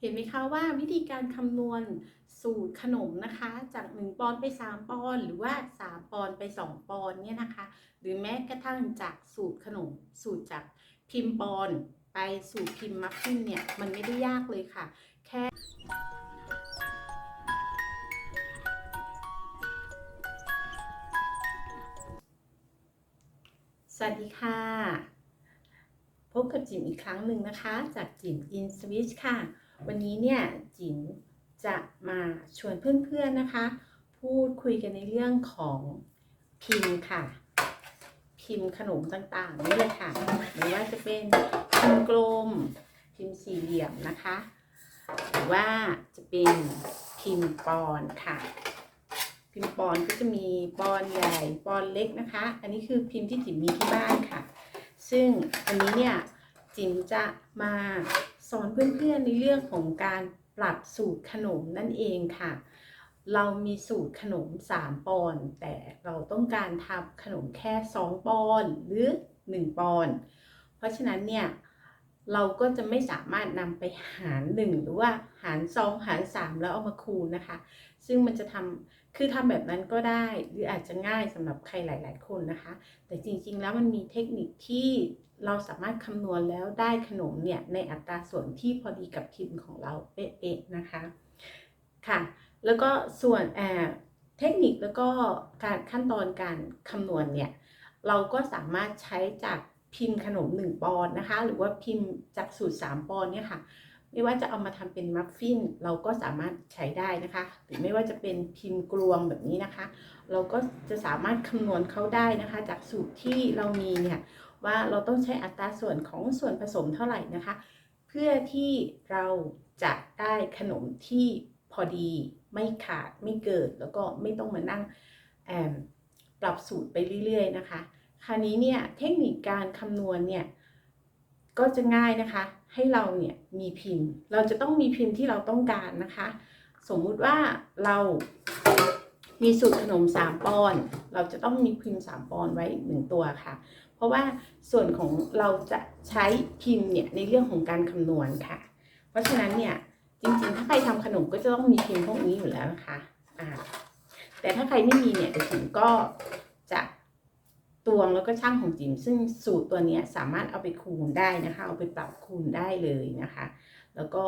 เห็นไหมคะว่าวิธีการคำนวณสูตรขนมนะคะ จาก 1 ปอนด์ไป 3 ปอนด์หรือว่า 3 ปอนด์ไป 2 ปอนด์เนี่ยนะคะ หรือแม้กระทั่งจากสูตรขนม สูตรจากพิมพ์ปอนด์ไปสู่พิมพ์มัฟฟินเนี่ย มันไม่ได้ยากเลยค่ะ แค่สวัสดีค่ะ พบกับจิมอีกครั้งหนึ่งนะคะ จากจิมอินสวิชค่ะ วันนี้เนี่ยจิ๋มจะมาชวนเพื่อนๆนะคะ พูดคุยกันในเรื่องของพิมพ์ค่ะ พิมพ์ขนมต่างๆนี่เลยค่ะไม่ว่าจะเป็นพิมพ์กลม พิมพ์สี่เหลี่ยมนะคะหรือว่าจะเป็นพิมพ์ปอนค่ะ พิมพ์ปอนก็จะมีปอนใหญ่ปอนเล็กนะคะ อันนี้คือพิมพ์ที่จิ๋มมีที่บ้านค่ะ ซึ่งอันนี้เนี่ยจิ๋มจะมา สอนเพื่อนๆในเรื่องของการปรับสูตรขนมนั่นเองค่ะ เรามีสูตรขนม 3 ปอนด์แต่เราต้องการทำขนมแค่ 2 ปอนด์หรือ 1 ปอนด์เพราะฉะนั้นเนี่ยเราก็จะไม่สามารถนำไปหาร 1 หรือว่าหาร 2 หาร 3 แล้วเอามาคูณนะคะ ซึ่งมันจะทำคือทำแบบนั้นก็ได้หรืออาจจะง่ายสำหรับใครหลาย ๆ คนนะคะ แต่จริงๆแล้วมันมีเทคนิคที่ เราสามารถคำนวณแล้วได้ขนมเนี่ยในอัตราส่วนที่พอดีกับพิมพ์ของเราเป๊ะๆนะคะค่ะแล้วก็ส่วนแอเทคนิคแล้วก็การขั้นตอนการคำนวณเนี่ยเราก็สามารถใช้จากพิมพ์ขนม 1 ปอนด์นะคะ หรือว่าพิมพ์จากสูตร 3 ปอนด์เนี่ยค่ะไม่ว่าจะเอามาทำเป็นมัฟฟินเราก็สามารถใช้ได้นะคะหรือไม่ว่าจะเป็นพิมพ์กลวงแบบนี้นะคะ เราก็จะสามารถคำนวณเขาได้นะคะ จากสูตรที่เรามีเนี่ย ว่าเราต้องใช้อัตราส่วนของส่วนผสมเท่าไหร่นะคะ เพื่อที่เราจะได้ขนมที่พอดีไม่ขาดไม่เกิด แล้วก็ไม่ต้องมานั่งแอมปรับสูตรไปเรื่อยๆนะคะ คราวนี้เนี่ยเทคนิคการคำนวณเนี่ยก็จะง่ายนะคะ ให้เราเนี่ยมีพิมพ์ เราจะต้องมีพิมพ์ที่เราต้องการนะคะ สมมุติว่าเรามีสูตรขนม 3ปอน เราจะต้องมีพิมพ์ 3ปอนไว้ 1 ตัวค่ะ เพราะว่าส่วนของเราจะใช้พิมพ์เนี่ยในเรื่องของการคำนวณค่ะ เพราะฉะนั้นเนี่ยจริงๆ ถ้าใครทำขนมก็จะต้องมีพิมพ์พวกนี้อยู่แล้วนะคะอ่าแต่ถ้าใครไม่มีเนี่ยเดี๋ยวจิ๋มก็จะตวงแล้วก็ช่างของจิ๋มซึ่งสูตรตัวนี้สามารถเอาไปคูณได้นะคะ เอาไปปรับคูณได้เลยนะคะ แล้วก็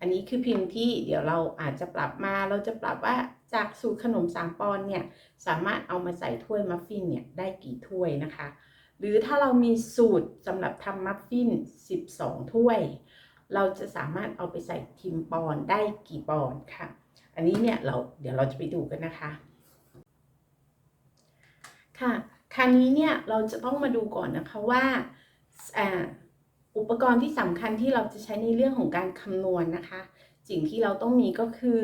อันนี้คือพิมพ์ที่เดี๋ยวเราอาจจะปรับมาเราจะปรับว่าจากสูตรขนม3ปอนเนี่ยสามารถเอามาใส่ถ้วยมัฟฟินเนี่ยได้กี่ถ้วยนะคะ หรือถ้าเรามีสูตรสำหรับทำมัฟฟิน 12 ถ้วย เราจะสามารถเอาไปใส่พิมปอนได้กี่ปอนค่ะ อันนี้เนี่ยเราเดี๋ยวเราจะไปดูกันนะคะ ค่ะ คราวนี้เนี่ยเราจะต้องมาดูก่อนนะคะว่าอุปกรณ์ที่สำคัญที่เราจะใช้ในเรื่องของการคำนวณนะคะ สิ่งที่เราต้องมีก็คือ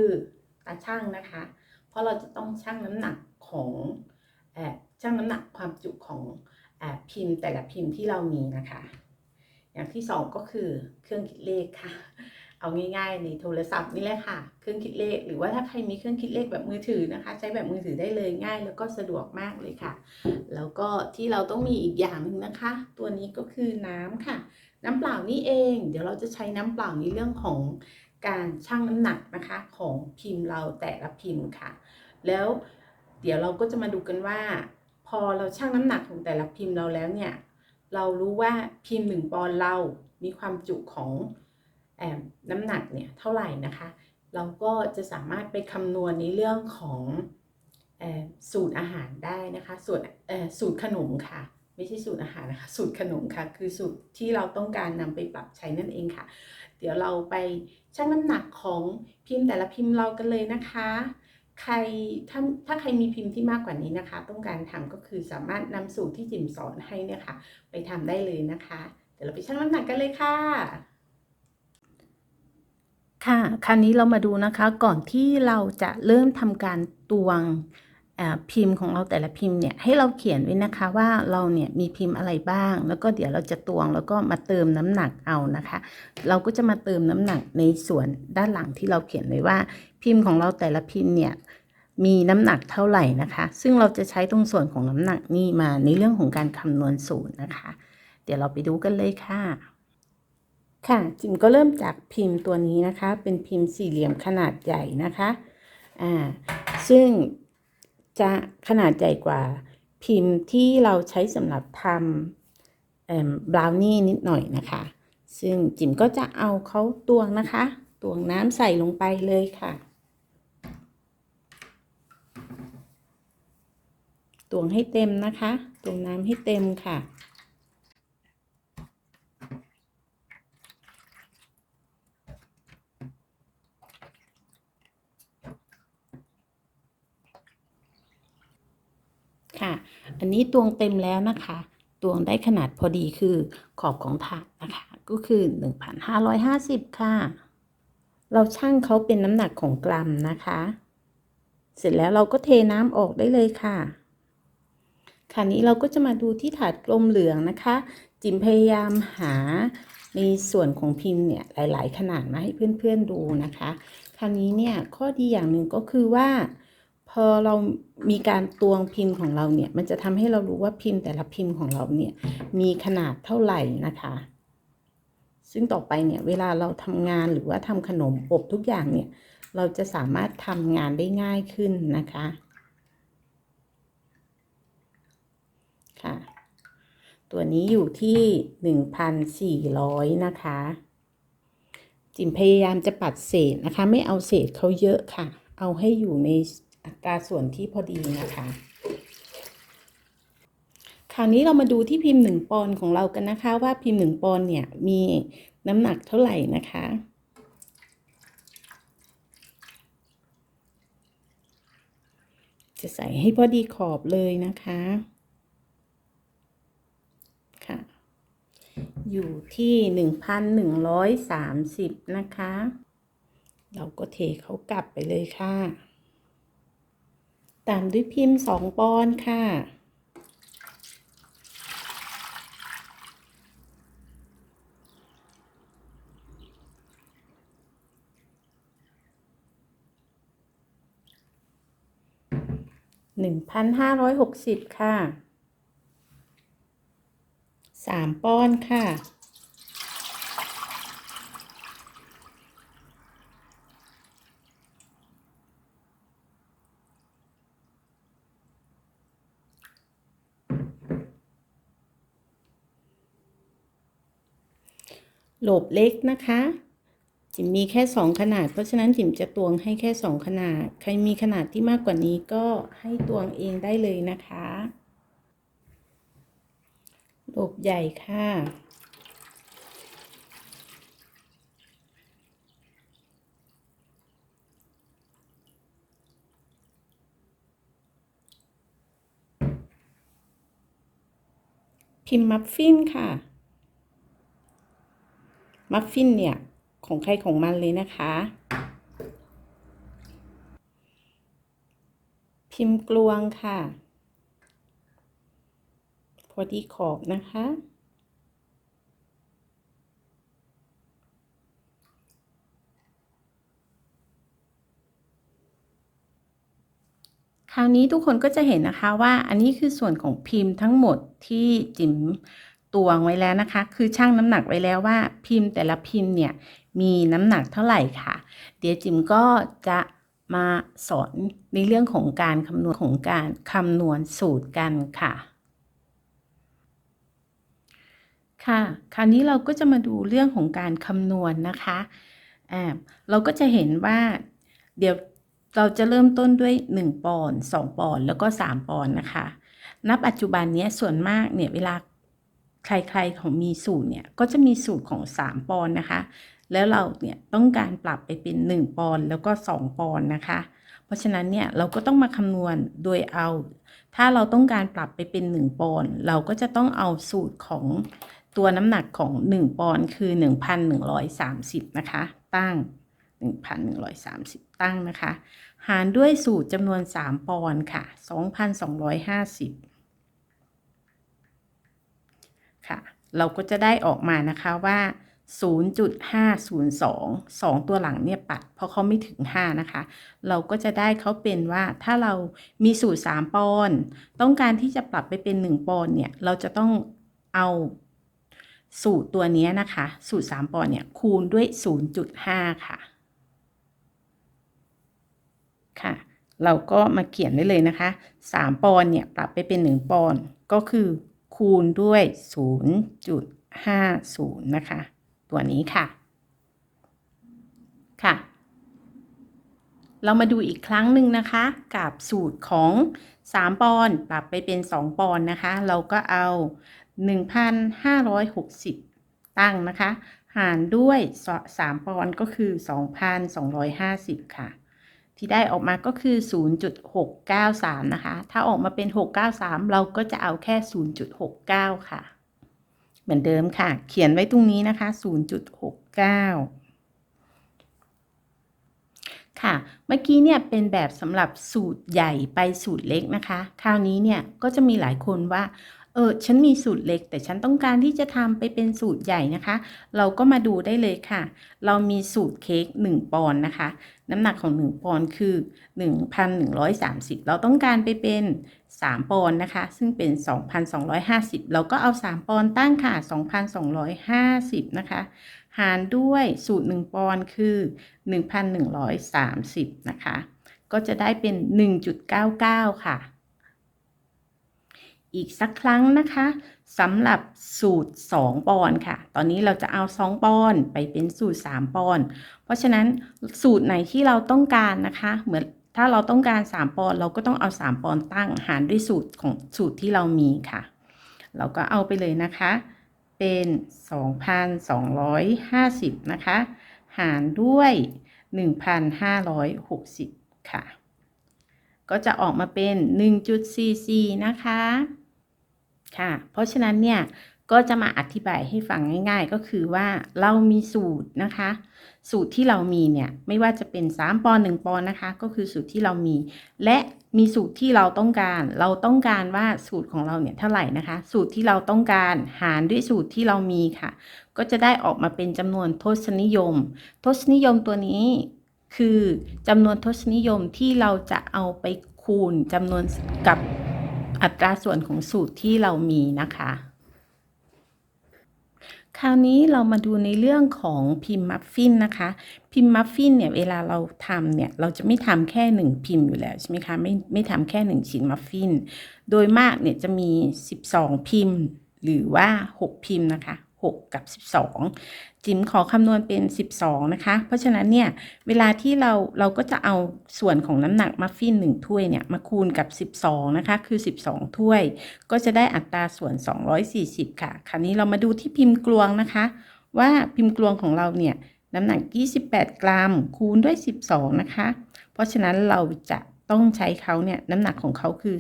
ตาช่างนะคะ เพราะเราจะต้องชั่งน้ำหนักของอชั่งน้ำหนักความจุของ พิมพ์แต่ละพิมพ์ที่เรามีนะคะ อย่างที่สองก็คือเครื่องคิดเลขค่ะ เอาง่าย ๆ ในโทรศัพท์นี่แหละค่ะ เครื่องคิดเลข หรือว่าถ้าใครมีเครื่องคิดเลขแบบมือถือนะคะ ใช้แบบมือถือได้เลยง่าย แล้วก็สะดวกมากเลยค่ะ แล้วก็ที่เราต้องมีอีกอย่างหนึ่งนะคะ ตัวนี้ก็คือน้ำค่ะ น้ำเปล่านี่เอง เดี๋ยวเราจะใช้น้ำเปล่าในเรื่องของการชั่งน้ำหนักนะคะของพิมพ์เราแต่ละพิมพ์ค่ะ แล้วเดี๋ยวเราก็จะมาดูกันว่า พอเราชั่งน้ำหนักของแต่ละพิมพ์เราแล้วเนี่ย เรารู้ว่าพิมพ์หนึ่งปอนด์เรามีความจุของอน้ำหนักเนี่ยเท่าไหร่นะคะ เราก็จะสามารถไปคำนวณในเรื่องของอสูตรอาหารได้นะคะ สูตรสูตรขนมค่ะ ไม่ใช่สูตรอาหารนะคะ สูตรขนมค่ะ คือสูตรที่เราต้องการนำไปปรับใช้นั่นเองค่ะ เดี๋ยวเราไปชั่งน้ำหนักของพิมพ์แต่ละพิมพ์เรากันเลยนะคะ ใครถ้าถ้าใครมีพิมพ์ที่มากกว่านี้นะคะ ต้องการทำก็คือสามารถนำสูตรที่จิมสอนให้เนี่ยค่ะ ไปทำได้เลยนะคะ เดี๋ยวเราไปชั่งน้ำหนักกันเลยค่ะ ค่ะ คราวนี้เรามาดูนะคะ ก่อนที่เราจะเริ่มทำการตวง พิมพ์ของเราแต่ละพิมพ์เนี่ยให้เราเขียนไว้นะคะว่าเราเนี่ยมีพิมพ์อะไรบ้าง แล้วก็เดี๋ยวเราจะตวงแล้วก็มาเติมน้ำหนักเอานะคะ เราก็จะมาเติมน้ำหนักในส่วนด้านหลังที่เราเขียนไว้ว่า พิมพ์ของเราแต่ละพิมพ์เนี่ยมีน้ำหนักเท่าไหร่นะคะ ซึ่งเราจะใช้ตรงส่วนของน้ำหนักนี่มาในเรื่องของการคำนวณสูตรนะคะ เดี๋ยวเราไปดูกันเลยค่ะ ค่ะ จิมก็เริ่มจากพิมพ์ตัวนี้นะคะ เป็นพิมพ์สี่เหลี่ยมขนาดใหญ่นะคะ อ่า ซึ่ง จะขนาดใหญ่กว่าพิมพ์ที่เราใช้สำหรับทำบราวนี่นิดหน่อยนะคะ ซึ่งจิมก็จะเอาเขาตวงนะคะ ตวงน้ำใส่ลงไปเลยค่ะ ตวงให้เต็มนะคะ ตวงน้ำให้เต็มค่ะ ค่ะ อันนี้ตวงเต็มแล้วนะคะ ตวงได้ขนาดพอดีคือขอบของถาดนะคะ ก็คือ 1,550 ค่ะ เราชั่งเขาเป็นน้ำหนักของกรัมนะคะ เสร็จแล้วเราก็เทน้ำออกได้เลยค่ะคราวนี้เราก็จะมาดูที่ถาดกลมเหลืองนะคะ จิมพยายามหาในส่วนของพิมพ์เนี่ยหลาย ๆ ขนาดมาให้เพื่อน ๆ ดูนะคะ คราวนี้เนี่ยข้อดีอย่างหนึ่งก็คือว่า อเรามีการตวงพิมพ์ของเราเนี่ย มันจะทำให้เรารู้ว่าพิมพ์แต่ละพิมพ์ของเราเนี่ย มีขนาดเท่าไหร่นะคะ ซึ่งต่อไปเนี่ย เวลาเราทำงานหรือว่าทำขนมอบทุกอย่างเนี่ย เราจะสามารถทำงานได้ง่ายขึ้นนะคะค่ะ ตัวนี้อยู่ที่ 1,400 นะคะ จิมพยายามจะปัดเศษนะคะ ไม่เอาเศษเขาเยอะค่ะ เอาให้อยู่ใน อัตราส่วนที่พอดีนะคะ คราวนี้เรามาดูที่พิมพ์1ปอนด์ของเรากันนะคะ ว่าพิมพ์1ปอนด์เนี่ยมีน้ำหนักเท่าไหร่นะคะจะใส่ให้พอดีขอบเลยนะคะ ค่ะ อยู่ที่1,130นะคะ เราก็เทเขากลับไปเลยค่ะ ตามด้วยพิมพ์2ปอนด์ค่ะ หนึ่งพันห้าร้อยหกสิบค่ะ สามปอนด์ค่ะ โหลบเล็กนะคะ จิมมีแค่สองขนาด เพราะฉะนั้นจิมจะตวงให้แค่สองขนาด ใครมีขนาดที่มากกว่านี้ก็ให้ตวงเองได้เลยนะคะโหลบใหญ่ค่ะพิมพ์มัฟฟินค่ะ มัฟฟินเนี่ย ของใครของมันเลยนะคะ พิมพ์กลวงค่ะ พอดีขอบนะคะคราวนี้ทุกคนก็จะเห็นนะคะว่าอันนี้คือส่วนของพิมพ์ทั้งหมดที่จิ๋ม ตวงไว้แล้วนะคะ คือชั่งน้ำหนักไว้แล้วว่าพิมพ์แต่ละพิมพ์เนี่ยมีน้ำหนักเท่าไหร่ค่ะ เดี๋ยวจิมก็จะมาสอนในเรื่องของการคำนวณของการคำนวณสูตรกันค่ะ ค่ะ คราวนี้เราก็จะมาดูเรื่องของการคำนวณนะคะอ่าเราก็จะเห็นว่า เดี๋ยวเราจะเริ่มต้นด้วย 1 ปอนด์2ปอนด์แล้วก็ 3 ปอนด์นะคะณปัจจุบันนี้ส่วนมากเนี่ยเวลา ใครๆของมีสูตรเนี่ยก็จะมีสูตรของ 3 ปอนนะคะ แล้วเราเนี่ยต้องการปรับไปเป็น 1 ปอนแล้วก็ 2 ปอนนะคะ เพราะฉะนั้นเนี่ยเราก็ต้องมาคำนวณโดยเอา ถ้าเราต้องการปรับไปเป็น 1 ปอนเราก็จะต้องเอาสูตรของตัวน้ำหนักของ 1 ปอนคือ 1,130 นะคะ ตั้ง 1,130 ตั้งนะคะ หารด้วยสูตรจำนวน 3 ปอนค่ะ 2,250 ค่ะ เราก็จะได้ออกมานะคะว่า 0.502 2 ตัวหลังเนี่ยปัด เพราะเขาไม่ถึง 5 นะคะ เราก็จะได้เขาเป็นว่าถ้าเรามีสูตร 3 ปอนต้องการที่จะปรับไปเป็น 1 ปอนเนี่ย เราจะต้องเอาสูตรตัวนี้นะคะ สูตร 3 ปอนเนี่ยคูณด้วย 0.5 ค่ะ ค่ะ เราก็มาเขียนได้เลยนะคะ 3 ปอนเนี่ยปรับไปเป็น 1 ปอนก็คือ คูณด้วย 0.50 นะคะ ตัวนี้ค่ะ ค่ะ เรามาดูอีกครั้งหนึ่งนะคะ กับสูตรของ 3 ปอนด์ปรับไปเป็น 2 ปอนด์นะคะ เราก็เอา 1,560 ตั้งนะคะ หารด้วย 3 ปอนด์ก็คือ 2,250 ค่ะ ที่ได้ออกมาก็คือ 0.693 นะคะ ถ้าออกมาเป็น 693 เราก็จะเอาแค่ 0.69 ค่ะ เหมือนเดิมค่ะ เขียนไว้ตรงนี้นะคะ 0.69 ค่ะ เมื่อกี้เนี่ยเป็นแบบสำหรับสูตรใหญ่ไปสูตรเล็กนะคะ คราวนี้เนี่ยก็จะมีหลายคนว่า เออฉันมีสูตรเล็ก แต่ฉันต้องการที่จะทำไปเป็นสูตรใหญ่นะคะ เราก็มาดูได้เลยค่ะ เรามีสูตรเค้ก1ปอนด์นะคะ น้ำหนักของ 1 ปอนด์คือ 1,130 เราต้องการไปเป็น 3 ปอนด์นะคะ ซึ่งเป็น 2,250 เราก็เอา 3 ปอนด์ตั้งค่ะ 2,250 นะคะ หารด้วยสูตร 1 ปอนด์คือ 1,130 นะคะ ก็จะได้เป็น 1.99 ค่ะ อีกสักครั้งนะคะสำหรับสูตร 2 ปอนค่ะ ตอนนี้เราจะเอา 2 ปอนไปเป็นสูตร 3 ปอน เพราะฉะนั้นสูตรไหนที่เราต้องการนะคะ เหมือนถ้าเราต้องการ 3 ปอนเราก็ต้องเอา 3 ปอนตั้งหารด้วยสูตรของสูตรที่เรามีค่ะ เราก็เอาไปเลยนะคะ เป็น 2,250 นะคะ หารด้วย 1,560 ค่ะก็จะออกมาเป็น 1.44 นะคะ ค่ะ เพราะฉะนั้นเนี่ยก็จะมาอธิบายให้ฟังง่าย ๆ ก็คือว่าเรามีสูตรนะคะ สูตรที่เรามีเนี่ยไม่ว่าจะเป็น 3ปอน1ปอนนะคะ ก็คือสูตรที่เรามี และมีสูตรที่เราต้องการ เราต้องการว่าสูตรของเราเนี่ยเท่าไหร่นะคะ สูตรที่เราต้องการหารด้วยสูตรที่เรามีค่ะ ก็จะได้ออกมาเป็นจำนวนทศนิยม ทศนิยมตัวนี้คือจำนวนทศนิยมที่เราจะเอาไปคูณจำนวนกับ อัตราส่วนของสูตรที่เรามีนะคะ คราวนี้เรามาดูในเรื่องของพิมพ์มัฟฟินนะคะ พิมพ์มัฟฟินเนี่ยเวลาเราทำเนี่ยเราจะไม่ทำแค่หนึ่งพิมพ์อยู่แล้วใช่ไหมคะไม่ไม่ทำแค่หนึ่งชิ้นมัฟฟิน โดยมากเนี่ยจะมี 12 พิมพ์ หรือว่า 6 พิมพ์นะคะ 6 กับ 12 จิ๋มขอคำนวณเป็น 12 นะคะ เพราะฉะนั้นเนี่ย เวลาที่เราเราก็จะเอาส่วนของน้ำหนักมัฟฟิน1ถ้วยเนี่ย มาคูณกับ 12 นะคะ คือ 12 ถ้วย ก็จะได้อัตราส่วน 240 ค่ะ คราวนี้เรามาดูที่พิมพ์กลวงนะคะ ว่าพิมพ์กลวงของเราเนี่ย น้ำหนัก 28 กรัม คูณด้วย 12 นะคะ เพราะฉะนั้นเราจะต้องใช้เขาเนี่ยน้ำหนักของเขาคือ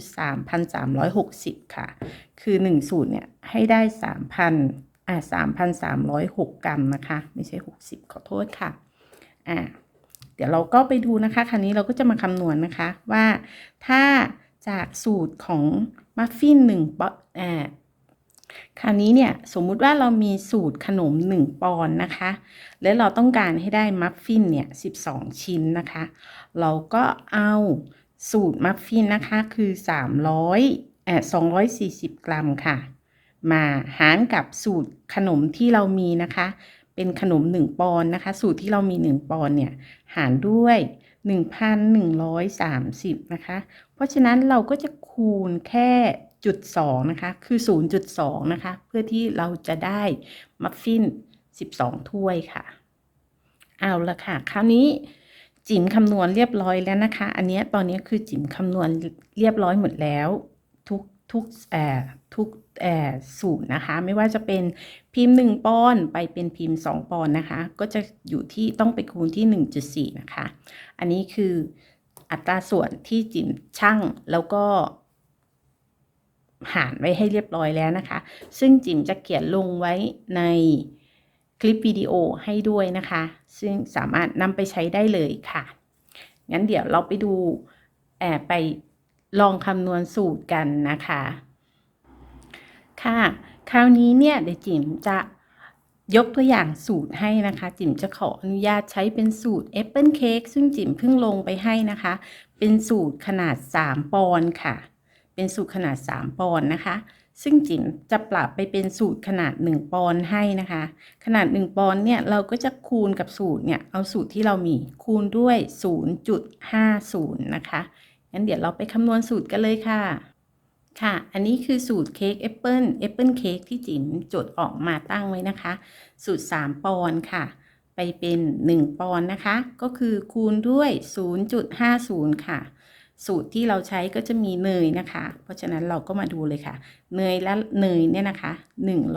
3,360 ค่ะ คือ1สูตรเนี่ยให้ได้ 3,000 อ่า3,306กรัมนะคะ ไม่ใช่60ขอโทษค่ะ อ่า เดี๋ยวเราก็ไปดูนะคะ คราวนี้เราก็จะมาคำนวณนะคะว่าถ้าจากสูตรของมัฟฟิน1ปอนอ่าคราวนี้เนี่ยสมมุติว่าเรามีสูตรขนม 1 ปอนด์นะคะ และเราต้องการให้ได้มัฟฟินเนี่ย12 ชิ้นนะคะ เราก็เอาสูตรมัฟฟินนะคะคือ 300เอ่อ240 กรัมค่ะ มาหารกับสูตรขนมที่เรามีนะคะ เป็นขนม 1 ปอนนะคะ สูตรที่เรามี 1 ปอนเนี่ยหารด้วย 1,130 นะคะ เพราะฉะนั้นเราก็จะคูณแค่จุด2นะคะ คือ 0.2 นะคะ เพื่อที่เราจะได้มัฟฟิน 12 ถ้วยค่ะ เอาละค่ะ คราวนี้จิ๋มคำนวณเรียบร้อยแล้วนะคะ อันนี้ตอนนี้คือจิ๋มคำนวณเรียบร้อยหมดแล้ว ทุกทุกเอ่อ ทุกสูตรนะคะ ไม่ว่าจะเป็นพิมพ์ 1ปอนด์ไปเป็นพิมพ์ 2ปอนด์นะคะ ก็จะอยู่ที่ต้องไปคูณที่ 1.4 นะคะ อันนี้คืออัตราส่วนที่จิ๋มช่างแล้วก็หารไว้ให้เรียบร้อยแล้วนะคะ ซึ่งจิ๋มจะเขียนลงไว้ในคลิปวิดีโอให้ด้วยนะคะ ซึ่งสามารถนำไปใช้ได้เลยค่ะ งั้นเดี๋ยวเราไปดูแอบไปลองคำนวณสูตรกันนะคะ ค่ะ คราวนี้เนี่ยเดี๋ยวจิ๋มจะยกตัวอย่างสูตรให้นะคะ จิ๋มจะขออนุญาตใช้เป็นสูตร Apple Cake ซึ่งจิ๋มเพิ่งลงไปให้นะคะ เป็นสูตรขนาด 3 ปอนด์ค่ะ เป็นสูตรขนาด 3 ปอนด์นะคะ ซึ่งจิ๋มจะปรับไปเป็นสูตรขนาด 1 ปอนด์ให้นะคะ ขนาด 1 ปอนด์เนี่ยเราก็จะคูณกับสูตรเนี่ยเอาสูตรที่เรามีคูณด้วย 0.50 นะคะงั้นเดี๋ยวเราไปคำนวณสูตรกันเลยค่ะ ค่ะ อันนี้คือสูตรเค้กแอปเปิลแอปเปิลเค้กที่จิ๋มจดออกมาตั้งไว้นะคะ สูตร 3 ปอนด์ค่ะ ไปเป็น 1 ปอนด์นะคะ ก็คือคูณด้วย 0.50 ค่ะ สูตรที่เราใช้ก็จะมีเนยนะคะ เพราะฉะนั้นเราก็มาดูเลยค่ะ เนยและเนยเนี่ยนะคะ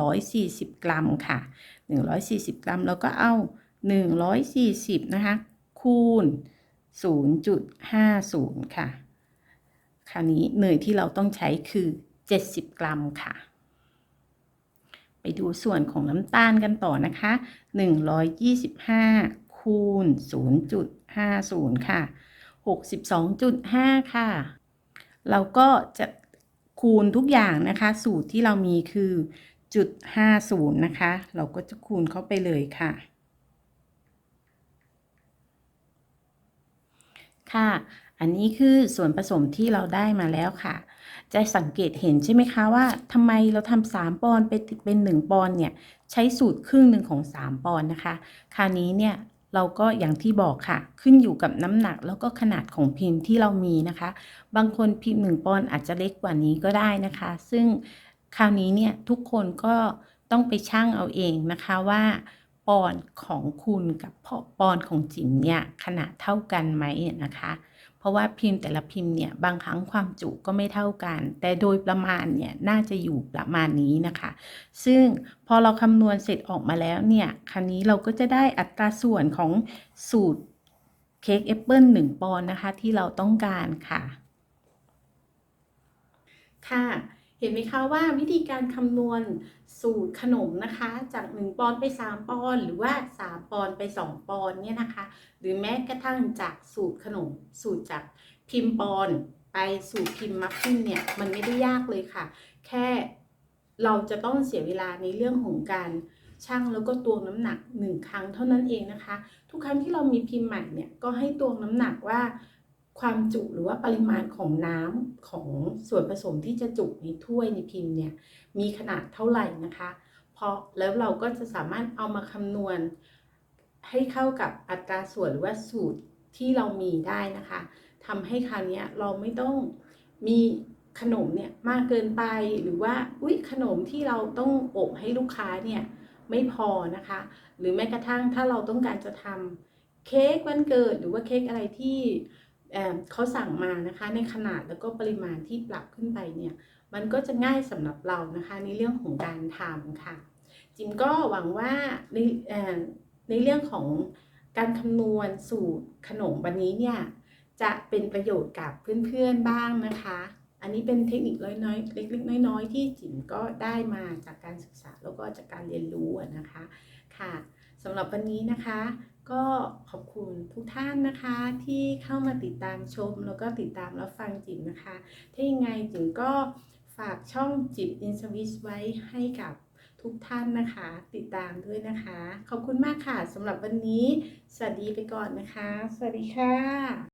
140 กรัมค่ะ 140 กรัมเราก็เอา 140 นะคะ คูณ 0.50 ค่ะ คราวนี้เนยที่เราต้องใช้คือ 70 กรัมค่ะ ไปดูส่วนของน้ำตาลกันต่อนะคะ 125 คูณ 0.50 ค่ะ 62.5 ค่ะ เราก็จะคูณทุกอย่างนะคะ สูตรที่เรามีคือจุด50นะคะ เราก็จะคูณเข้าไปเลยค่ะ ค่ะ อันนี้คือส่วนผสมที่เราได้มาแล้วค่ะ จะสังเกตเห็นใช่ไหมคะว่าทำไมเราทำ3ปอนด์ไปเป็น1ปอนด์เนี่ยใช้สูตรครึ่งหนึ่งของ3ปอนด์นะคะ คราวนี้เนี่ยเราก็อย่างที่บอกค่ะ ขึ้นอยู่กับน้ำหนักแล้วก็ขนาดของพิมพ์ที่เรามีนะคะ บางคนพิมพ์1ปอนด์อาจจะเล็กกว่านี้ก็ได้นะคะ ซึ่งคราวนี้เนี่ยทุกคนก็ต้องไปชั่งเอาเองนะคะว่าปอนด์ของคุณกับปอนด์ของจิ๋มเนี่ยขนาดเท่ากันไหมนะคะ เพราะว่าพิมพ์แต่ละพิมพ์เนี่ยบางครั้งความจุก็ไม่เท่ากัน แต่โดยประมาณเนี่ยน่าจะอยู่ประมาณนี้นะคะ ซึ่งพอเราคำนวณเสร็จออกมาแล้วเนี่ยคราวนี้เราก็จะได้อัตราส่วนของสูตรเค้กแอปเปิลหนึ่งปอนด์นะคะที่เราต้องการค่ะ ค่ะ เห็นไหมคะว่าวิธีการคำนวณสูตรขนมนะคะ จาก 1 ปอนไป 3 ปอน หรือว่า 3 ปอนไป 2 ปอนเนี่ยนะคะ หรือแม้กระทั่งจากสูตรขนม สูตรจากพิมพ์ปอนไปสู่พิมพ์มัฟฟินเนี่ยมันไม่ได้ยากเลยค่ะ แค่เราจะต้องเสียเวลาในเรื่องของการชั่งแล้วก็ตวงน้ำหนัก 1 ครั้งเท่านั้นเองนะคะ ทุกครั้งที่เรามีพิมพ์ใหม่เนี่ยก็ให้ตวงน้ำหนักว่า ความจุหรือว่าปริมาณของน้ำของส่วนผสมที่จะจุในถ้วยในพิมพ์เนี่ยมีขนาดเท่าไหร่นะคะเพราะแล้วเราก็จะสามารถเอามาคำนวณ ให้เข้ากับอัตราส่วนหรือว่าสูตรที่เรามีได้นะคะทำให้คราวนี้เราไม่ต้องมีขนมเนี่ยมากเกินไปหรือว่าอุ๊ยขนมที่เราต้องอบให้ลูกค้าเนี่ยไม่พอนะคะ หรือแม้กระทั่งถ้าเราต้องการจะทำเค้กวันเกิดหรือว่าเค้กอะไรที่ เขาสั่งมานะคะในขนาดแล้วก็ปริมาณที่ปรับขึ้นไปเนี่ยมันก็จะง่ายสำหรับเรานะคะในเรื่องของการทำค่ะ จิมก็หวังว่าในในเรื่องของการคำนวณสูตรขนมวันนี้เนี่ยจะเป็นประโยชน์กับเพื่อนๆบ้างนะคะ อันนี้เป็นเทคนิคน้อยๆเล็กๆน้อยๆที่จิ๋มก็ได้มาจากการศึกษาแล้วก็จากการเรียนรู้นะคะ ค่ะสำหรับวันนี้นะคะ ก็ขอบคุณทุกท่านนะคะที่เข้ามาติดตามชม แล้วก็ติดตามรับฟังจิ๋มนะคะ ถ้ายังไงจิ๋มก็ฝากช่องจิ๋มอินสวิสไว้ให้กับทุกท่านนะคะ ติดตามด้วยนะคะ ขอบคุณมากค่ะสำหรับวันนี้ สวัสดีไปก่อนนะคะ สวัสดีค่ะ